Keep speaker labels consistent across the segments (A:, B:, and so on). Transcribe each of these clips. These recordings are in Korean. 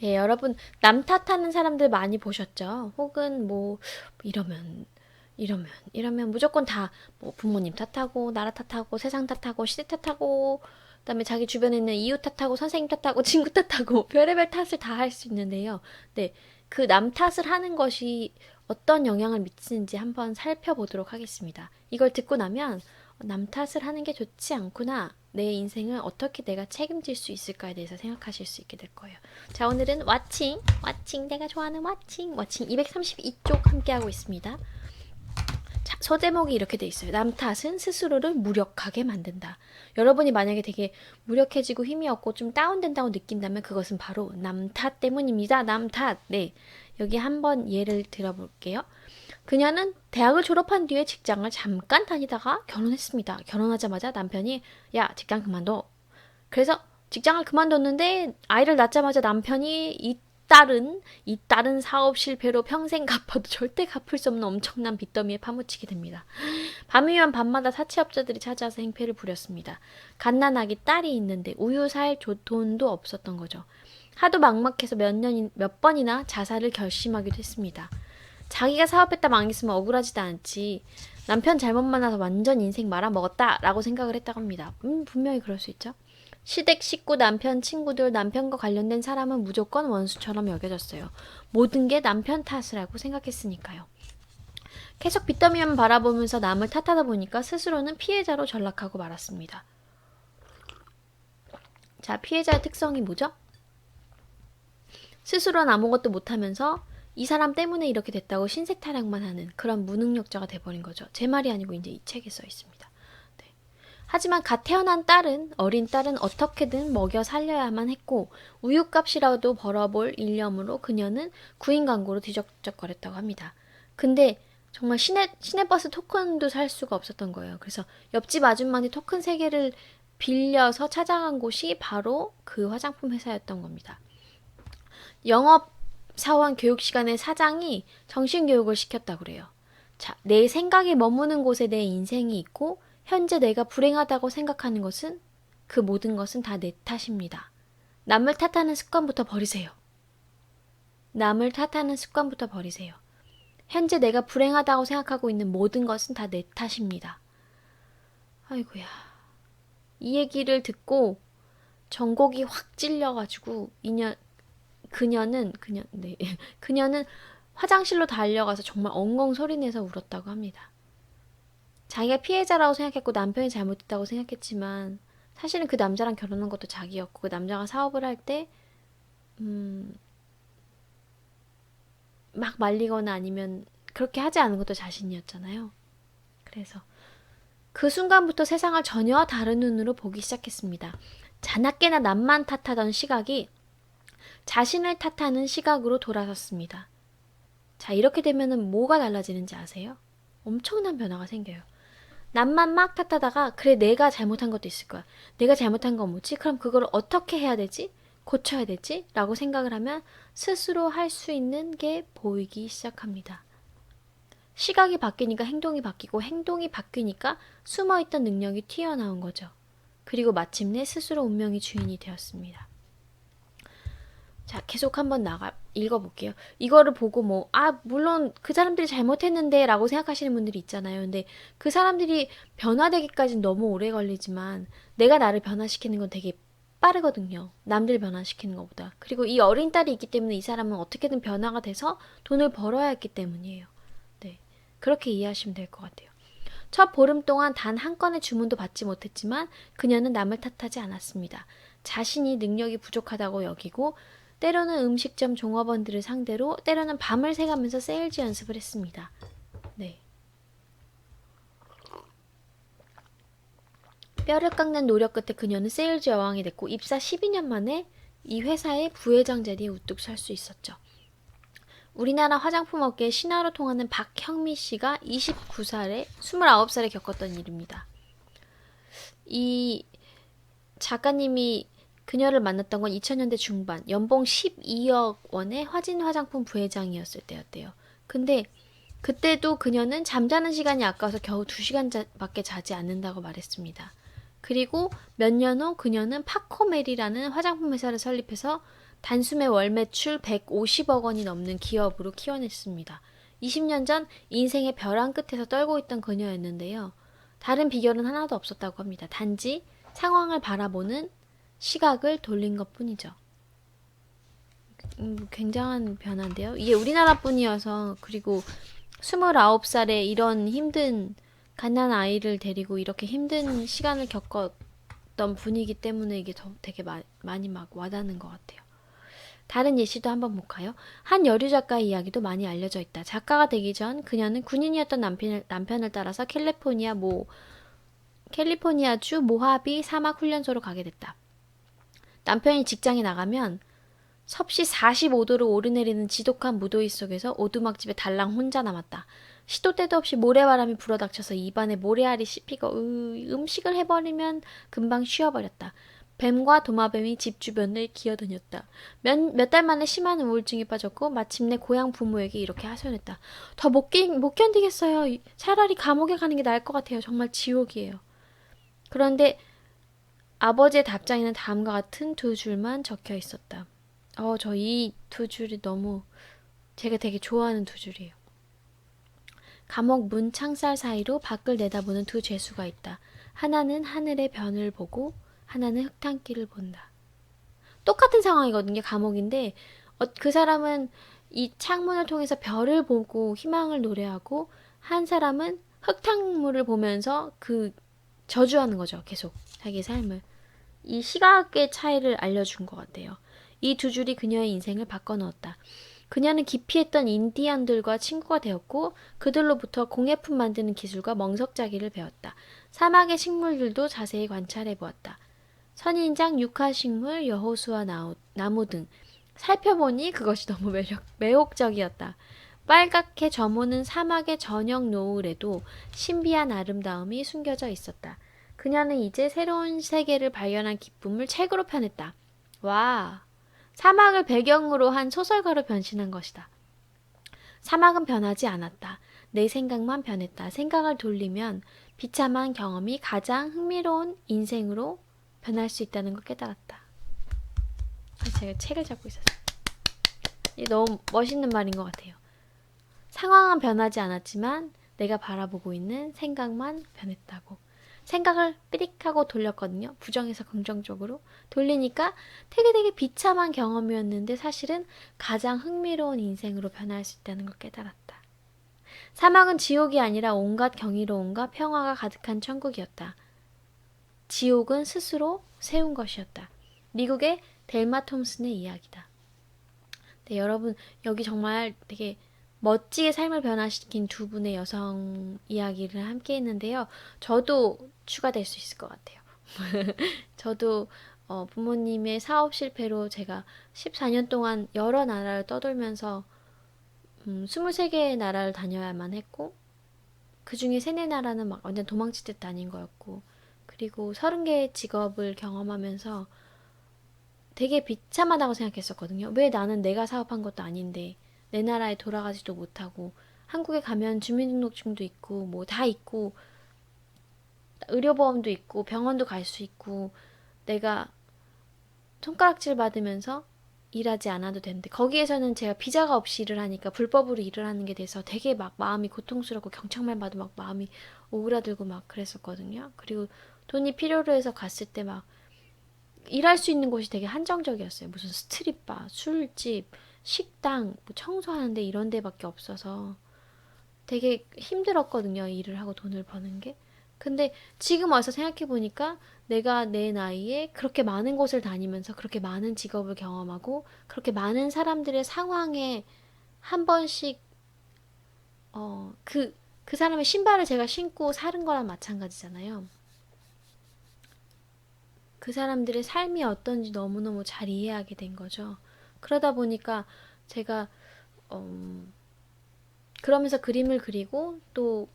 A: 네, 여러분 남 탓하는 사람들 많이 보셨죠? 혹은 뭐 이러면 이러면 이러면 무조건 다 뭐 부모님 탓하고 나라 탓하고 세상 탓하고 시대 탓하고 그다음에 자기 주변에 있는 이웃 탓하고 선생님 탓하고 친구 탓하고 별의별 탓을 다 할 수 있는데요. 네, 그 남 탓을 하는 것이 어떤 영향을 미치는지 한번 살펴보도록 하겠습니다. 이걸 듣고 나면 남 탓을 하는 게 좋지 않구나. 내 인생을 어떻게 내가 책임질 수 있을까에 대해서 생각하실 수 있게 될 거예요. 자, 오늘은 왓칭, 왓칭, 내가 좋아하는 왓칭, 왓칭 232쪽 함께하고 있습니다. 자, 소제목이 이렇게 돼 있어요. 남 탓은 스스로를 무력하게 만든다. 여러분이 만약에 되게 무력해지고 힘이 없고 좀 다운된다고 느낀다면 그것은 바로 남 탓 때문입니다. 남 탓. 네. 여기 한번 예를 들어볼게요. 그녀는 대학을 졸업한 뒤에 직장을 잠깐 다니다가 결혼했습니다. 결혼하자마자 남편이 야, 직장 그만둬. 그래서 직장을 그만뒀는데 아이를 낳자마자 남편이 이 딸은 이 딸은 사업 실패로 평생 갚아도 절대 갚을 수 없는 엄청난 빚더미에 파묻히게 됩니다. 밤이면 밤마다 사채업자들이 찾아와서 행패를 부렸습니다. 갓난아기 딸이 있는데 우유 살 조- 돈도 없었던 거죠. 하도 막막해서 몇 년, 몇 번이나 자살을 결심하기도 했습니다. 자기가 사업했다 망했으면 억울하지도 않지. 남편 잘못 만나서 완전 인생 말아먹었다. 라고 생각을 했다고 합니다. 음, 분명히 그럴 수 있죠. 시댁 식구, 남편, 친구들, 남편과 관련된 사람은 무조건 원수처럼 여겨졌어요. 모든 게 남편 탓을 하고 생각했으니까요. 계속 빚더미만 바라보면서 남을 탓하다 보니까 스스로는 피해자로 전락하고 말았습니다. 자, 피해자의 특성이 뭐죠? 스스로는 아무것도 못하면서 이 사람 때문에 이렇게 됐다고 신세 타령만 하는 그런 무능력자가 돼버린 거죠. 제 말이 아니고 이제 이 책에 써 있습니다. 네. 하지만 갓 태어난 딸은 어린 딸은 어떻게든 먹여 살려야만 했고 우유값이라도 벌어볼 일념으로 그녀는 구인 광고로 뒤적뒤적거렸다고 합니다. 근데 정말 시내 시내버스 토큰도 살 수가 없었던 거예요. 그래서 옆집 아줌마한테 토큰 세 개를 빌려서 찾아간 곳이 바로 그 화장품 회사였던 겁니다. 영업 사원 교육 시간에 사장이 정신 교육을 시켰다 그래요. 자, 내 생각이 머무는 곳에 내 인생이 있고 현재 내가 불행하다고 생각하는 것은 그 모든 것은 다 내 탓입니다. 남을 탓하는 습관부터 버리세요. 남을 탓하는 습관부터 버리세요. 현재 내가 불행하다고 생각하고 있는 모든 것은 다 내 탓입니다. 아이고야. 이 얘기를 듣고 전곡이 확 찔려가지고 이년 그녀는 그녀 네 그녀는 화장실로 달려가서 정말 엉엉 소리내서 울었다고 합니다. 자기가 피해자라고 생각했고 남편이 잘못했다고 생각했지만 사실은 그 남자랑 결혼한 것도 자기였고 그 남자가 사업을 할때 음, 막 말리거나 아니면 그렇게 하지 않은 것도 자신이었잖아요. 그래서 그 순간부터 세상을 전혀 다른 눈으로 보기 시작했습니다. 자나깨나 남만 탓하던 시각이 자신을 탓하는 시각으로 돌아섰습니다. 자, 이렇게 되면은 뭐가 달라지는지 아세요? 엄청난 변화가 생겨요. 남만 막 탓하다가 그래 내가 잘못한 것도 있을 거야. 내가 잘못한 건 뭐지? 그럼 그걸 어떻게 해야 되지? 고쳐야 되지? 라고 생각을 하면 스스로 할 수 있는 게 보이기 시작합니다. 시각이 바뀌니까 행동이 바뀌고 행동이 바뀌니까 숨어있던 능력이 튀어나온 거죠. 그리고 마침내 스스로 운명의 주인이 되었습니다. 자, 계속 한번 나가 읽어볼게요. 이거를 보고 뭐, 아, 물론 그 사람들이 잘못했는데 라고 생각하시는 분들이 있잖아요. 근데 그 사람들이 변화되기까지는 너무 오래 걸리지만 내가 나를 변화시키는 건 되게 빠르거든요. 남들 변화시키는 것보다. 그리고 이 어린 딸이 있기 때문에 이 사람은 어떻게든 변화가 돼서 돈을 벌어야 했기 때문이에요. 네. 그렇게 이해하시면 될 것 같아요. 첫 보름 동안 단 한 건의 주문도 받지 못했지만 그녀는 남을 탓하지 않았습니다. 자신이 능력이 부족하다고 여기고 때로는 음식점 종업원들을 상대로 때로는 밤을 새가면서 세일즈 연습을 했습니다. 네. 뼈를 깎는 노력 끝에 그녀는 세일즈 여왕이 됐고 입사 12년 만에 이 회사의 부회장 자리에 우뚝 설 수 있었죠. 우리나라 화장품 업계의 신화로 통하는 박형미 씨가 29살에 29살에 겪었던 일입니다. 이 작가님이 그녀를 만났던 건 2000년대 중반, 연봉 12억 원의 화진 화장품 부회장이었을 때였대요. 근데 그때도 그녀는 잠자는 시간이 아까워서 겨우 2시간밖에 자지 않는다고 말했습니다. 그리고 몇 년 후 그녀는 파코메리라는 화장품 회사를 설립해서 단숨에 월 매출 150억 원이 넘는 기업으로 키워냈습니다. 20년 전 인생의 벼랑 끝에서 떨고 있던 그녀였는데요. 다른 비결은 하나도 없었다고 합니다. 단지 상황을 바라보는 시각을 돌린 것 뿐이죠. 음, 굉장한 변화인데요. 이게 우리나라 뿐이어서, 그리고 29살에 이런 힘든, 갓난 아이를 데리고 이렇게 힘든 시간을 겪었던 분이기 때문에 이게 더 되게 마- 많이 막 와닿는 것 같아요. 다른 예시도 한번 볼까요? 한 여류 작가의 이야기도 많이 알려져 있다. 작가가 되기 전 그녀는 군인이었던 남편을, 남편을 따라서 캘리포니아 모, 캘리포니아주 모하비 사막 훈련소로 가게 됐다. 남편이 직장에 나가면 섭씨 45도로 오르내리는 지독한 무더위 속에서 오두막집에 달랑 혼자 남았다. 시도 때도 없이 모래바람이 불어닥쳐서 입안에 모래알이 씹히고 으, 음식을 해버리면 금방 쉬어버렸다. 뱀과 도마뱀이 집 주변을 기어다녔다. 몇 달 만에 심한 우울증에 빠졌고 마침내 고향 부모에게 이렇게 하소연했다. 더 못 못 견디겠어요. 차라리 감옥에 가는 게 나을 것 같아요. 정말 지옥이에요. 그런데 아버지의 답장에는 다음과 같은 두 줄만 적혀 있었다. 어, 저 이 두 줄이 너무 제가 되게 좋아하는 두 줄이에요. 감옥 문 창살 사이로 밖을 내다보는 두 죄수가 있다. 하나는 하늘의 변을 보고 하나는 흙탕길을 본다. 똑같은 상황이거든요. 감옥인데 어, 그 사람은 이 창문을 통해서 별을 보고 희망을 노래하고 한 사람은 흙탕물을 보면서 그 저주하는 거죠. 계속 자기 삶을. 이 시각의 차이를 알려준 것 같아요. 이 두 줄이 그녀의 인생을 바꿔넣었다. 그녀는 기피했던 인디언들과 친구가 되었고 그들로부터 공예품 만드는 기술과 멍석자기를 배웠다. 사막의 식물들도 자세히 관찰해 보았다. 선인장, 육하식물, 여호수와 나무 등 살펴보니 그것이 너무 매력, 매혹적이었다. 빨갛게 저무는 사막의 저녁 노을에도 신비한 아름다움이 숨겨져 있었다. 그녀는 이제 새로운 세계를 발견한 기쁨을 책으로 펴냈다. 와, 사막을 배경으로 한 소설가로 변신한 것이다. 사막은 변하지 않았다. 내 생각만 변했다. 생각을 돌리면 비참한 경험이 가장 흥미로운 인생으로 변할 수 있다는 걸 깨달았다. 아, 제가 책을 잡고 있었어요. 너무 멋있는 말인 것 같아요. 상황은 변하지 않았지만 내가 바라보고 있는 생각만 변했다고. 생각을 삐릭하고 돌렸거든요. 부정에서 긍정적으로. 돌리니까 되게 되게 비참한 경험이었는데 사실은 가장 흥미로운 인생으로 변할 수 있다는 걸 깨달았다. 사막은 지옥이 아니라 온갖 경이로움과 평화가 가득한 천국이었다. 지옥은 스스로 세운 것이었다. 미국의 델마 톰슨의 이야기다. 네, 여러분, 여기 정말 되게 멋지게 삶을 변화시킨 두 분의 여성 이야기를 함께 했는데요. 저도 추가될 수 있을 것 같아요. 저도 어, 부모님의 사업 실패로 제가 14년 동안 여러 나라를 떠돌면서 음, 23개의 나라를 다녀야만 했고 그 중에 세네 나라는 막 완전 도망치듯 다닌 거였고 그리고 30개의 직업을 경험하면서 되게 비참하다고 생각했었거든요. 왜 나는 내가 사업한 것도 아닌데 내 나라에 돌아가지도 못하고 한국에 가면 주민등록증도 있고 뭐 다 있고 의료보험도 있고 병원도 갈 수 있고 내가 손가락질 받으면서 일하지 않아도 되는데 거기에서는 제가 비자가 없이 일을 하니까 불법으로 일을 하는 게 돼서 되게 막 마음이 고통스럽고 경찰만 봐도 막 마음이 오그라들고 막 그랬었거든요. 그리고 돈이 필요로 해서 갔을 때 막 일할 수 있는 곳이 되게 한정적이었어요. 무슨 스트릿바, 술집, 식당, 뭐 청소하는데 이런 데밖에 없어서 되게 힘들었거든요. 일을 하고 돈을 버는 게. 근데 지금 와서 생각해 보니까 내가 내 나이에 그렇게 많은 곳을 다니면서 그렇게 많은 직업을 경험하고 그렇게 많은 사람들의 상황에 한 번씩 어, 그, 그 사람의 신발을 제가 신고 사는 거랑 마찬가지잖아요. 그 사람들의 삶이 어떤지 너무너무 잘 이해하게 된 거죠. 그러다 보니까 제가 음, 그러면서 그림을 그리고 또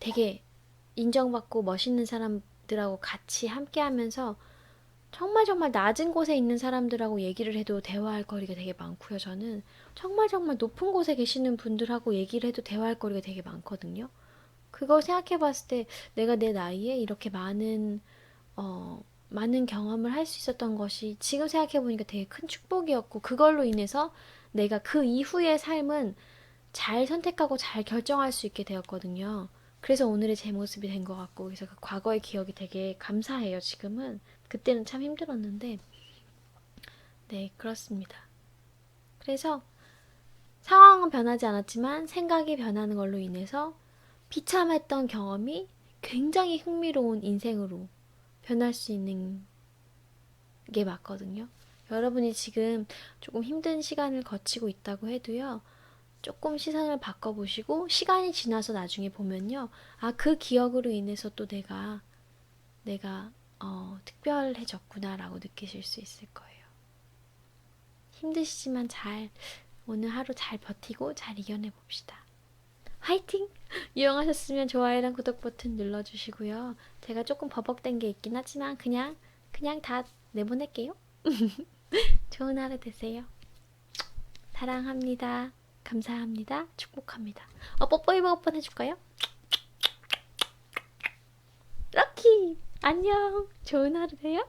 A: 되게 인정받고 멋있는 사람들하고 같이 함께 하면서 정말 정말 낮은 곳에 있는 사람들하고 얘기를 해도 대화할 거리가 되게 많고요. 저는 정말 정말 높은 곳에 계시는 분들하고 얘기를 해도 대화할 거리가 되게 많거든요. 그걸 생각해 봤을 때 내가 내 나이에 이렇게 많은, 어, 많은 경험을 할 수 있었던 것이 지금 생각해 보니까 되게 큰 축복이었고, 그걸로 인해서 내가 그 이후의 삶은 잘 선택하고 잘 결정할 수 있게 되었거든요. 그래서 오늘의 제 모습이 된 것 같고, 그래서 그 과거의 기억이 되게 감사해요, 지금은. 그때는 참 힘들었는데, 네, 그렇습니다. 그래서 상황은 변하지 않았지만 생각이 변하는 걸로 인해서 비참했던 경험이 굉장히 흥미로운 인생으로 변할 수 있는 게 맞거든요. 여러분이 지금 조금 힘든 시간을 거치고 있다고 해도요. 조금 시선을 바꿔보시고 시간이 지나서 나중에 보면요. 아, 그 기억으로 인해서 또 내가 내가 어, 특별해졌구나라고 느끼실 수 있을 거예요. 힘드시지만 잘 오늘 하루 잘 버티고 잘 이겨내 봅시다. 화이팅! 유용하셨으면 좋아요랑 구독 버튼 눌러주시고요. 제가 조금 버벅된 게 있긴 하지만 그냥 그냥 다 내보낼게요. 좋은 하루 되세요. 사랑합니다. 감사합니다. 축복합니다. 어, 뽀뽀이 버거폰 해줄까요? 럭키! 안녕! 좋은 하루 돼요?